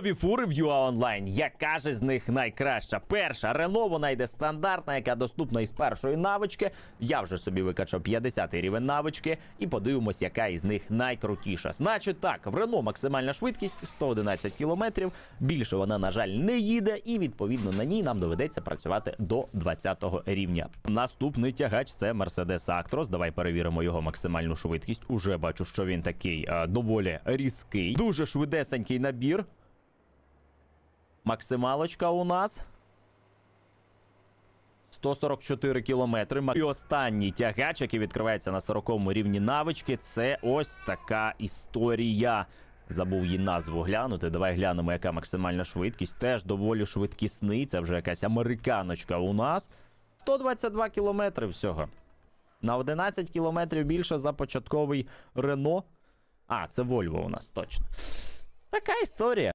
Нові фури в UA Online. Яка ж з них найкраща? Перша Рено, вона йде стандартна, яка доступна із першої навички. Я вже собі викачав 50 рівень навички і подивимось, яка із них найкрутіша. Значить так, в Рено максимальна швидкість 111 км. Більше вона, на жаль, не їде, і відповідно на ній нам доведеться працювати до 20 рівня. Наступний тягач це Mercedes Actros. Давай перевіримо його максимальну швидкість. Уже бачу, що він такий е, доволі різкий. Дуже швидесенький набір. Максималочка у нас. 144 кілометри. І останній тягач, який відкривається на 40-му рівні навички, це ось така історія. Забув її назву глянути. Давай глянемо, яка максимальна швидкість. Теж доволі швидкісний. Це вже якась американочка у нас. 122 кілометри всього. На 11 кілометрів більше за початковий Рено. А, це Вольво у нас точно. Така історія.